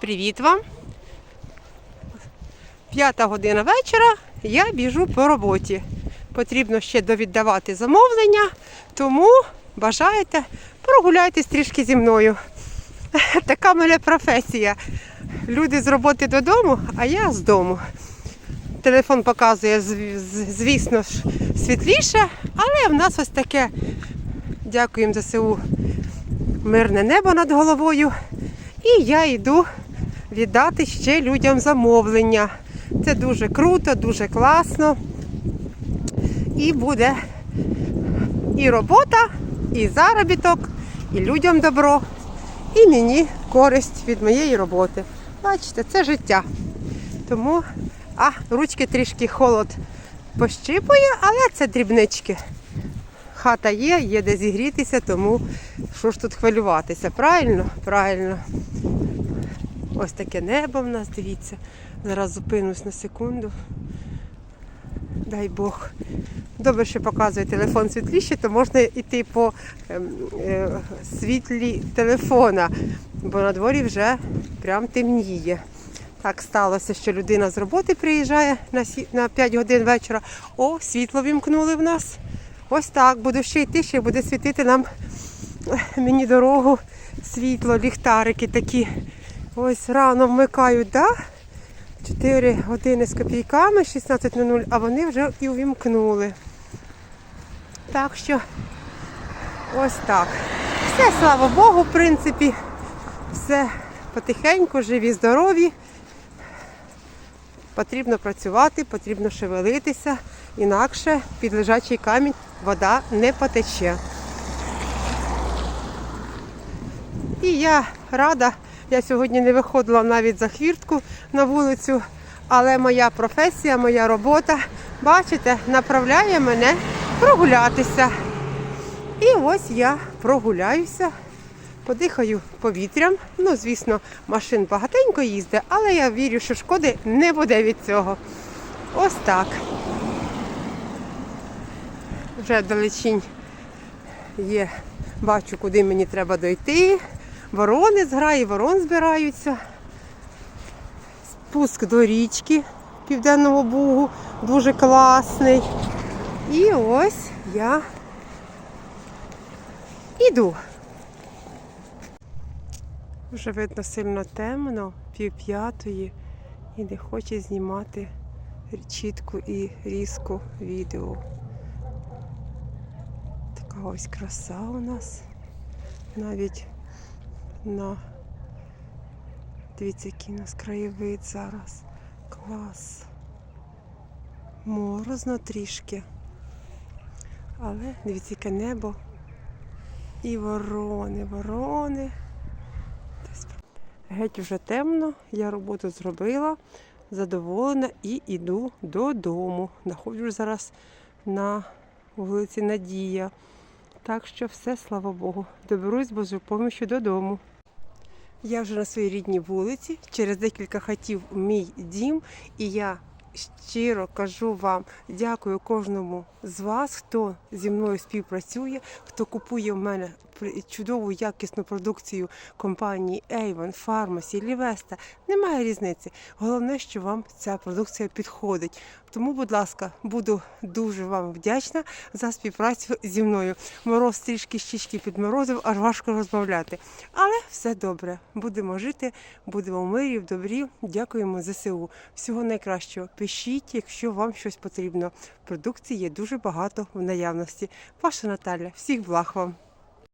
Привіт вам! П'ята година вечора. Я біжу по роботі. Потрібно ще довіддавати замовлення, тому бажаєте, прогуляйтесь трішки зі мною. Така моя професія. Люди з роботи додому, а я з дому. Телефон показує, звісно ж, світліше, але в нас ось таке, дякуємо ЗСУ, мирне небо над головою. І я йду віддати ще людям замовлення. Це дуже круто, дуже класно. І буде і робота, і заробіток, і людям добро, і мені користь від моєї роботи. Бачите, це життя. Тому, а ручки трішки холод пощипує, але це дрібнички. Хата є, є де зігрітися, тому що ж тут хвилюватися? Правильно? Правильно. Ось таке небо в нас, дивіться. Зараз зупинусь на секунду. Дай Бог. Добре, що показує телефон світліше, то можна йти по ем, е, світлі телефона, бо на дворі вже прям темніє. Так сталося, що людина з роботи приїжджає на 5 годин вечора. О, світло вімкнули в нас. Ось так, буду ще йти, ще буде світити нам е, мені дорогу світло, ліхтарики такі. Ось рано вмикають, да? 4 години з копійками, 16.00, а вони вже і увімкнули. Так що ось так. Все, слава Богу, в принципі, все потихеньку, живі, здорові. Потрібно працювати, потрібно шевелитися, інакше під лежачий камінь вода не потече. І я рада, я сьогодні не виходила навіть за хвіртку на вулицю, але моя професія, моя робота, бачите, направляє мене прогулятися. І ось я прогуляюся, подихаю повітрям. Ну, звісно, машин багатенько їздить, але я вірю, що шкоди не буде від цього. Ось так. Вже далечінь є, бачу, куди мені треба дойти. Ворони з граї, ворон збираються. Спуск до річки Південного Бугу дуже класний. І ось я іду. Вже видно сильно темно, пів п'ятої, і не хоче знімати чітку і різку відео. Така ось краса у нас. Навіть на дивіться, який у нас краєвид зараз. Клас. Морозно трішки. Але дивіться, яке небо. І ворони, ворони. Геть вже темно, я роботу зробила, задоволена і йду додому. Находжусь зараз на вулиці Надія. Так що все, слава Богу, доберусь Божою помощю додому. Я вже на своїй рідній вулиці, через декілька хатів мій дім, і я щиро кажу вам, дякую кожному з вас, хто зі мною співпрацює, хто купує в мене чудову якісну продукцію компанії Avon, Pharmacy, Livesta. Немає різниці. Головне, що вам ця продукція підходить. Тому, будь ласка, буду дуже вам вдячна за співпрацю зі мною. Мороз трішки щічки підморозив, аж важко розмовляти. Але все добре. Будемо жити, будемо в мирі, в добрі. Дякуємо ЗСУ. Всього найкращого. Пишіть, якщо вам щось потрібно. Продукції є дуже багато в наявності. Ваша Наталя, всіх благ вам.